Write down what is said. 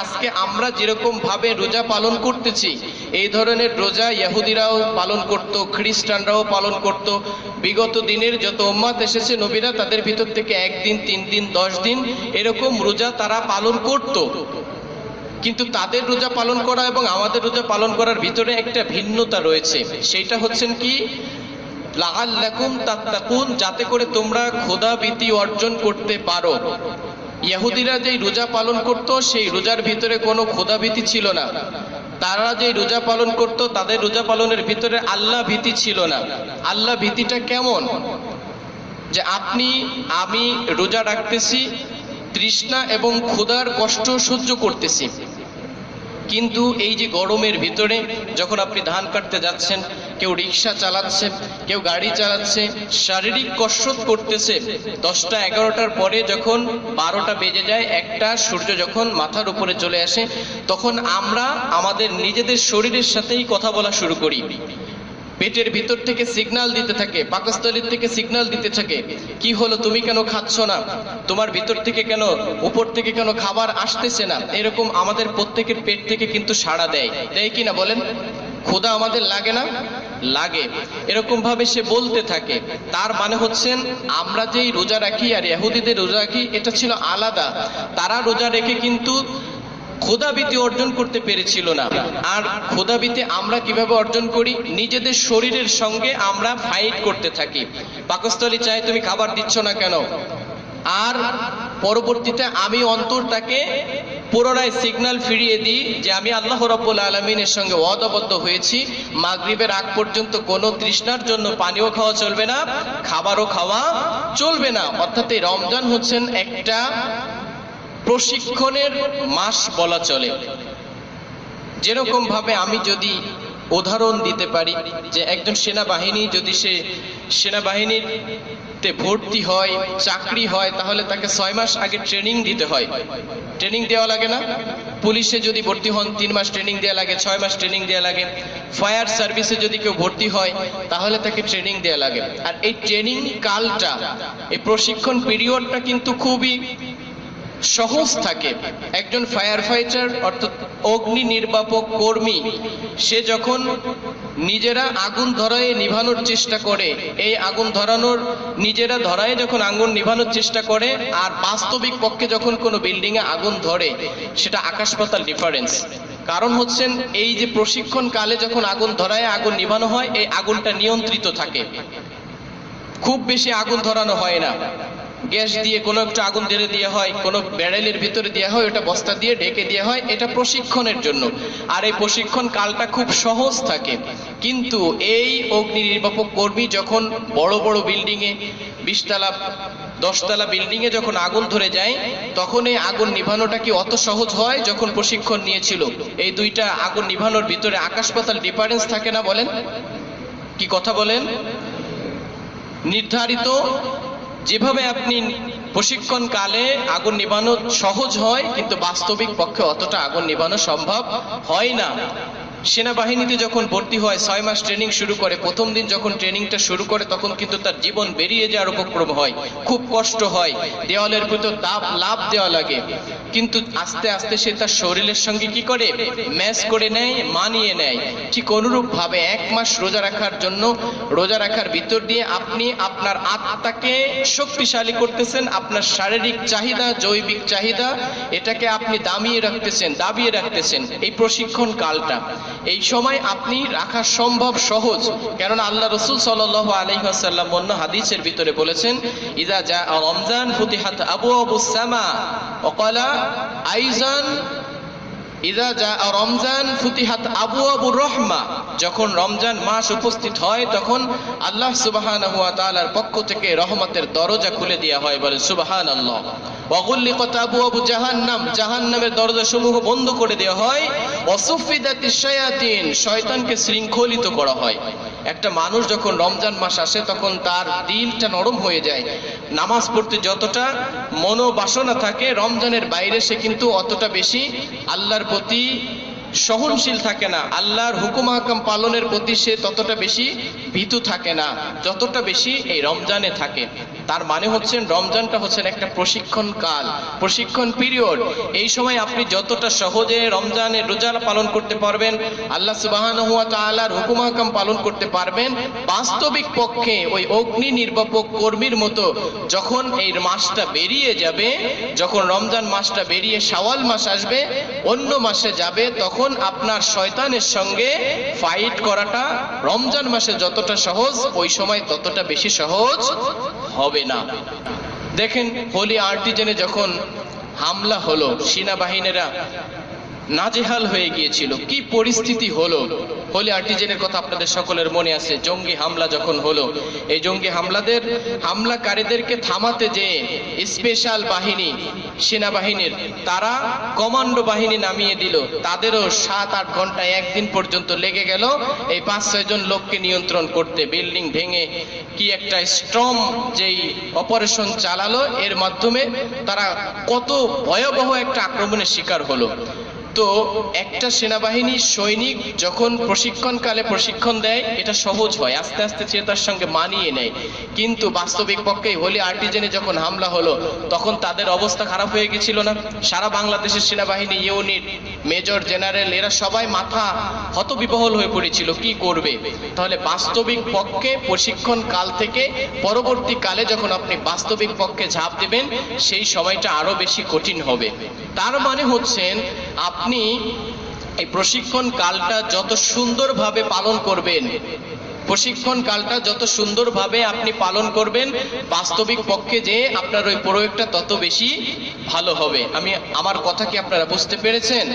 আজকে আমরা যেরকম ভাবে রোজা পালন করতেছি, এই ধরনের রোজা ইহুদিরাও পালন করত, খ্রিস্টানরাও পালন করত। বিগত দিনের যত উম্মাত এসেছে, নবীরা তাদের ভিতর থেকে একদিন, তিন দিন, দশ দিন এরকম রোজা তারা পালন করত। কিন্তু তাদের রোজা পালন করা এবং আমাদের রোজা পালন করার ভিতরে একটা ভিন্নতা রয়েছে। সেইটা হচ্ছেন কি? লাগাল্লাকুম তাত্তাকুন, যাতে করে তোমরা খোদা ভীতি অর্জন করতে পারো। ইহুদিরা যেই রোজা পালন করত, সেই রোজার ভিতরে কোনো ক্ষোধাভীতি ভীতি ছিল না। তারা যে রোজা পালন করত, তাদের রোজা পালনের ভিতরে আল্লাহ ভীতি ছিল না। আল্লাহ ভীতিটা কেমন? যে আপনি, আমি রোজা রাখতেছি, তৃষ্ণা এবং ক্ষুধার কষ্ট সহ্য করতেছি। কিন্তু এই যে গরমের ভিতরে যখন আপনি ধান কাটতে যাচ্ছেন, কেউ রিক্সা চালাচ্ছে, কেউ গাড়ি চালাচ্ছে, শারীরিক কসরত করতেছে, দশটা এগারোটার পরে যখন বারোটা বেজে যায়, একটা সূর্য যখন মাথার উপরে চলে আসে, তখন আমরা আমাদের নিজেদের শরীরের সাথেই কথা বলা শুরু করি। পেটের ভিতর থেকে সিগনাল দিতে থাকে, পাকস্থলীর থেকে সিগন্যাল দিতে থাকে, কি হলো? তুমি কেন খাচ্ছ না? তোমার ভিতর থেকে কেন, উপর থেকে কেন খাবার আসতেছে না? এরকম আমাদের প্রত্যেকের পেট থেকে কিন্তু সাড়া দেয়। দেয় কি না বলেন? খোদা আমাদের লাগে না? লাগে। এরকম ভাবে সে বলতে থাকে। তার মানে হচ্ছেন আমরা যেই রোজা রাখি আর ইহুদিদের রোজা রাখি, এটা ছিল আলাদা। তারা রোজা রেখে কিন্তু ক্ষুধাবীতি অর্জন করতে পেরেছিল না। আর ক্ষুধাবীতি আমরা কীভাবে অর্জন করি? নিজেদের শরীরের সঙ্গে আমরা ফাইট করতে থাকি। পাকস্থলী চাই তুমি খাবার দিচ্ছ না কেন? আর পরবর্তীতে আমি অন্তরটাকে পুনরায় সিগন্যাল ফিরিয়ে দিই যে আমি আল্লাহ রব্বুল আলমিনের সঙ্গে অদবদ্ধ হয়েছি। মাগরিবের আগ পর্যন্ত কোনো তৃষ্ণার জন্য পানিও খাওয়া চলবে না, খাবারও খাওয়া চলবে না। অর্থাৎ এই রমজান হচ্ছেন একটা প্রশিক্ষণের মাস বলা চলে। যেরকম ভাবে আমি যদি উদাহরণ দিতে পারি যে একজন সেনাবাহিনী যদি সে সেনাবাহিনীতে ভর্তি হয়, চাকরি হয়, তাহলে তাকে ছয় মাস আগে ট্রেনিং দিতে হয়। ট্রেনিং দেওয়া লাগে না? পুলিশে যদি ভর্তি হন, তিন মাস ট্রেনিং দেওয়া লাগে, ছয় মাস ট্রেনিং দেওয়া লাগে। ফায়ার সার্ভিসে যদি কেউ ভর্তি হয়, তাহলে তাকে ট্রেনিং দেওয়া লাগে। আর এই ট্রেনিং কালটা, এই প্রশিক্ষণ পিরিয়ডটা কিন্তু খুবই সহজ থাকে। একজন ফায়ার ফাইটার অর্থাৎ অগ্নি নির্বাপক কর্মী, সে যখন নিজেরা আগুন ধরায় নিভানোর চেষ্টা করে, এই আগুন ধরানোর নিজেরা ধরায় যখন আগুন নিভানোর চেষ্টা করে, আর বাস্তবিক পক্ষে যখন কোনো বিল্ডিং এ আগুন ধরে, সেটা আকাশ পাতাল ডিফারেন্স কারণ হচ্ছেন, এই যে প্রশিক্ষণ কালে যখন আগুন ধরায় আগুন নিভানো হয়, এই আগুনটা নিয়ন্ত্রিত থাকে। খুব বেশি আগুন ধরানো হয় না। গ্যাস দিয়ে কোনো একটা আগুন ধরে দেওয়া হয়, কোনো ব্যারেলের ভিতরে দেওয়া হয়, ওটা বস্তা দিয়ে ঢেকে দেওয়া হয়, এটা প্রশিক্ষণের জন্য। আর এই প্রশিক্ষণ কালটা খুব সহজ থাকে। কিন্তু এই অগ্নি নির্বাপক কর্মী যখন বড় বড় বিল্ডিংয়ে, বিশতলা, দশতলা বিল্ডিংয়ে যখন আগুন ধরে যায়, তখন এই আগুন নিভানোটা কি অত সহজ হয় যখন প্রশিক্ষণ নিয়েছিল? এই দুইটা আগুন নিভানোর ভিতরে আকাশ পাতাল ডিফারেন্স থাকে না বলেন? কি কথা বলেন? নির্ধারিত যেভাবে আপনি প্রশিক্ষণ কালে আগুন নিবানো সহজ হয়, কিন্তু বাস্তবিক পক্ষে অতটা আগুন নিবানো সম্ভব হয় না। সেনাবাহিনীতে যখন ভর্তি হয়, ছয় মাস ট্রেনিং শুরু করে। প্রথম দিন যখন ট্রেনিংটা শুরু করে, তখন কিন্তু তার জীবন বেরিয়ে যাওয়ার উপক্রম হয়। খুব কষ্ট হয়। দেওয়ালের ভিতর দাপ, লাভ দেওয়া লাগে। কিন্তু আস্তে আস্তে সে তার শরীরের সঙ্গে কি করে? ম্যাচ করে নেয়, মানিয়ে নেয়। ঠিক অনুরূপ ভাবে এক মাস রোজা রাখার জন্য, রোজা রাখার ভিতর দিয়ে আপনি আপনার আত্মাকে শক্তিশালী করতেছেন, আপনার শারীরিক চাহিদা, জৈবিক চাহিদা, এটাকে আপনি দামিয়ে রাখতেছেন, দাবিয়ে রাখতেছেন। এই প্রশিক্ষণ কালটা। এই সময় আপনি রাখা সম্ভব সহজ। কেননা আল্লাহ রসুল সাল আলহিহাসাল্লাম অন্য হাদিসের ভিতরে বলেছেন ইদা যা রমজান ফুতিহাত আবু আবু সামা অকলা আইজান ইদা যা রমজান ফুতিহাত আবু আবু রহমা। যখন রমজান মাস উপস্থিত হয়, তখন আল্লাহ সুবাহান হুয়া তালার পক্ষ থেকে রহমতের দরজা খুলে দেওয়া হয় বলে সুবাহান আল্লাহ অগুল্লিকত আবু আবু জাহান্নাম, জাহান্নামের দরজা সমূহ বন্ধ করে দেওয়া হয়। অসুফিদাতি শয়াতিন, শয়তানকে শৃঙ্খলিত করা হয়। একটা মানুষ যখন রমজান মাস আসে, তখন তার দিলটা নরম হয়ে যায়। নামাজ পড়তে যতটা মনোবাসনা থাকে, রমজানের বাইরে সে কিন্তু অতটা বেশি আল্লাহর প্রতি সহনশীল থাকে না। আল্লাহর হুকুম হাকাম পালনের প্রতি সে ততটা বেশি ভীতু থাকে না, যতটা বেশি এই রমজানে থাকে। তার মানে হচ্ছেন রমজানটা হচ্ছেন একটা প্রশিক্ষণ কাল, প্রশিক্ষণ পিরিয়ড এই সময় আপনি যতটা সহজে রমজানের রোজা পালন করতে পারবেন, আল্লাহ সুবহানাহু ওয়া তাআলার হুকুম হাকাম পালন করতে পারবেন, বাস্তবিক পক্ষে ওই অগ্নি নির্বাপক কর্মীর মতো যখন এই মাসটা বেরিয়ে যাবে, যখন রমজান মাসটা বেরিয়ে শাওয়াল মাস আসবে, অন্য মাসে যাবে, তখন আপনার শয়তানের সঙ্গে ফাইট করাটা রমজান মাসে যতটা সহজ, ওই সময় ততটা বেশি সহজ হবে না। দেখেন, হোলি আর্টিজেনে যখন হামলা হলো, সেনাবাহিনীরা নাজেহাল হয়ে গিয়েছিল। কি পরিস্থিতি হলো? হোলি আর্টিজেনের কথা আপনাদের সকলের মনে আছে। জঙ্গি হামলা যখন হলো, এই জঙ্গি হামলাদের, হামলাকারীদেরকে থামাতে যে স্পেশাল বাহিনী, সেনাবাহিনীর, তারা কমান্ডো বাহিনী নামিয়ে দিল, তাদেরও সাত আট ঘণ্টা একদিন পর্যন্ত লেগে গেল এই পাঁচ, ছয় জন লোককে নিয়ন্ত্রণ করতে। বিল্ডিং ভেঙে কি একটা স্ট্রং যেই অপারেশন চালালো, এর মাধ্যমে তারা কত ভয়াবহ একটা আক্রমণের শিকার হলো। তো একটা সেনাবাহিনী সৈনিক যখন প্রশিক্ষণকালে প্রশিক্ষণ দেয়, এটা সহজ হয়। আস্তে আস্তে সে তার সঙ্গে মানিয়ে নেয়। কিন্তু বাস্তবিক পক্ষে হোলি আর্টিজেনে যখন হামলা হলো, তখন তাদের অবস্থা খারাপ হয়ে গেছিল না। সারা বাংলাদেশের সেনাবাহিনী, ইউনিট, মেজর জেনারেল, এরা সবাই মাথা হতবিবহল হয়ে পড়েছিল। কি করবে? তাহলে বাস্তবিক পক্ষে প্রশিক্ষণ কাল থেকে পরবর্তী কালে যখন আপনি বাস্তবিক পক্ষে ঝাঁপ দেবেন, সেই সময়টা আরও বেশি কঠিন হবে। তার মানে হচ্ছেন আপনি এই প্রশিক্ষণ কালটা যত সুন্দরভাবে পালন করবেন, প্রশিক্ষণ কালটা যত সুন্দরভাবে আপনি পালন করবেন, বাস্তবিক পক্ষে যে আপনার ওই প্রয়োগটা তত বেশি ভালো হবে। আমি, আমার কথা কি আপনারা বুঝতে পেরেছেন?